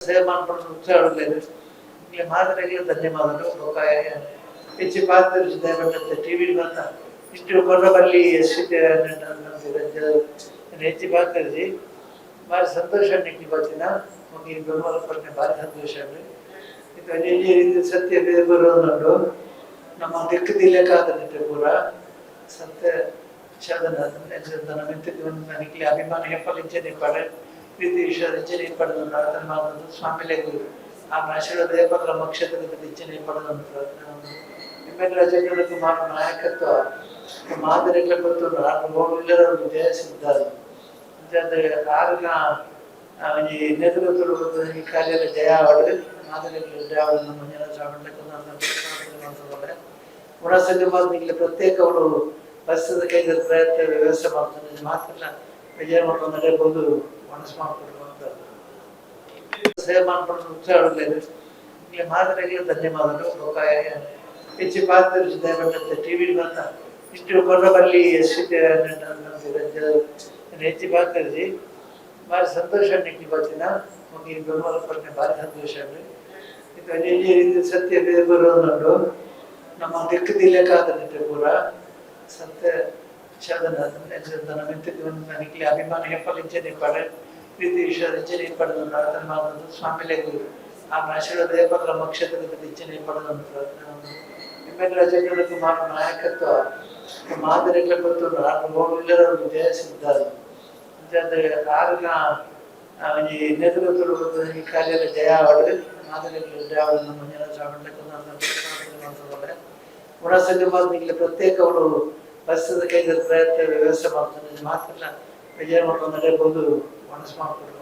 ಸೇರ್ಮಾನ್ಪಡಿಸುವ ಉತ್ಸಾಹವಿಲ್ಲ ನಿಮಗೆ ಮಾದರಿಗೆ ಧನ್ಯವಾದಗಳು ಲೋಕಾಯ ಹೆಚ್ಚು ಪಾರದರ್ಶಿದೆ ಬಟ್ಟೆ ಟಿ ವಿ ಮಾತ ಇಷ್ಟು ಕೊರಬಲ್ಲಿ ಎಷ್ಟಿದೆ ಹೆಚ್ಚು ಪಾರದರ್ಶಿ ಭಾರಿ ಸಂತೋಷ ನಿಟ್ಟಿ ಬರ್ತೀನ ನಮಗೆ ಬೆಂಬಲ ಕೊಟ್ಟೆ ಭಾರಿ ಸಂತೋಷ ಅಂದ್ರೆ ಇದು ಸತ್ಯ ಬರೋದು ನಮ್ಮ ದಿಕ್ಕದಿಲ್ಲಕ್ಕಾದ ನಿಟ್ಟೆ ಪೂರ ಸತ್ಯ ಶೋಧನ ಮಿತ್ತಿದ್ದು ನನಗೆ ಅಭಿಮಾನ ಹೆಪ್ಪಲಿಂಚನೆ ಪಡೆ ಪ್ರೀತಿ ವಿಶ್ವದಿಂಚನೆ ಪಡೆದು ಪ್ರಾರ್ಥನೆ ಮಾಡೋದು ಸ್ವಾಮಿಲೆಗೂ ಆ ಆಶೀರ್ವಾದ ಏಪತ್ರ ಮಕ್ಷೇತ್ರದ ಇಚ್ಛನೆ ಪಡೆದಂತ ನಿಮ್ಮೆಲ್ಲರ ಜನರಿಗೆ ಮಾಡ ನಾಯಕತ್ವ ಮಾದರಿಗಳ ಗೊತ್ತು ನಾನು ಜಯಿಸಿದ್ದಾರೆ ಕಾರಣ ಈ ನೇತೃತ್ವದ ಈ ಕಾರ್ಯದ ಜಯ ಅವಳು ಮಾದರಿಗಳ ಜಯ ಅವಳು ನಮ್ಮ ಜನ ಸ್ವಾಮಿ ಉಣಸಲ್ಲಿ ಮಾತ್ರ ಪ್ರತ್ಯೇಕ ಅವಳು ಬಸ್ಸದ ಕೈದ ಪ್ರಯತ್ನ ವ್ಯವಸ್ಥೆ ಮಾಡ್ತಾನೆ ಮಾತ್ರ ವಿಜಯ ಮಾಡ್ಕೊಂಡ್ರೆ ಬಂದು ಮನಸ್ಸು ಮಾಡ್ಕೊಡುವಂಥದ್ದು ಸೇವೆ ಮಾಡ್ಕೊಂಡು ಉತ್ಸಾಹ ಒಳ್ಳೆಯದು ನಿಮಗೆ ಮಾದರಿಗೆ ಧನ್ಯವಾದಗಳು. ಲೋಕಾಯ ಹೆಚ್ಚು ಪಾತ್ರ ಟಿ ಟಿವಿ ಬಂತ ಇಷ್ಟು ಕೊರಬಲ್ಲಿ ಎಷ್ಟಿದೆ ಹೆಚ್ಚು ಪಾತ್ರಿಸಿ ಭಾರಿ ಸಂತೋಷ ನಿಮಗೆ ಬರ್ತೀನ ನಮಗೆ ಬೆಂಬಲ ಕೊಟ್ಟೆ ಭಾರಿ ಸಂತೋಷ ಆಗ್ಲಿ. ಇದು ಸತ್ಯ ಬರೋದು ನಮ್ಮ ದಿಕ್ಕದಿಲ್ಲಕ್ಕಾಗದಿತ್ತು ಪೂರ ಸತ್ಯ ಶಬ್ದನ ನಮ್ಮ ಮಿತ್ರಕ್ಕೆ ನನಗೆ ಅಭಿಮಾನ ಹೆಪ್ಪಲಿಂಚನೆ ಪಡೆ ಪ್ರೀತಿ ವಿಶ್ವದಿಂಚನೆ ಪಡೆದು ಪ್ರಾರ್ಥನೆ ಮಾಡೋದು ಸ್ವಾಮಿಲೆಗೂ ಆ ಆಶೀರ್ವಾದ ಏಪತ್ರ ಮಕ್ಷೇತ್ರದ ಇಚ್ಛನೆ ಪಡೆದಂತ ನಿಮ್ಮೆಲ್ಲರ ಜನರಿಗೆ ಮಾಡ ನಾಯಕತ್ವ ಮಾದರಿಗಳ ಗೊತ್ತು ನಾನು ಎಲ್ಲರೂ ಜಯಿಸಿದ್ದಾರೆ ಕಾರಣ ಈ ನೇತೃತ್ವದ ಈ ಕಾರ್ಯದ ಜಯ ಅವಳು ಮಾದರಿಗಳ ಜಯ ಅವಳು ನಮ್ಮ ಜನ ಸ್ವಾಮಿ ಉಣಸಲ್ಲಿ ಮಾತ್ರ ಪ್ರತ್ಯೇಕ ಅವಳು ಬಸ್ಸದ ಕೈದ ಪ್ರಯತ್ನ ವ್ಯವಸ್ಥೆ ಮಾಡ್ತಾನೆ ಮಾತ್ರ ವಿಜಯ ಮಾಡ್ಕೊಂಡ್ರೆ ಬಂದು ಮನಸ್ಸು ಮಾಡ್ಕೊಡುವ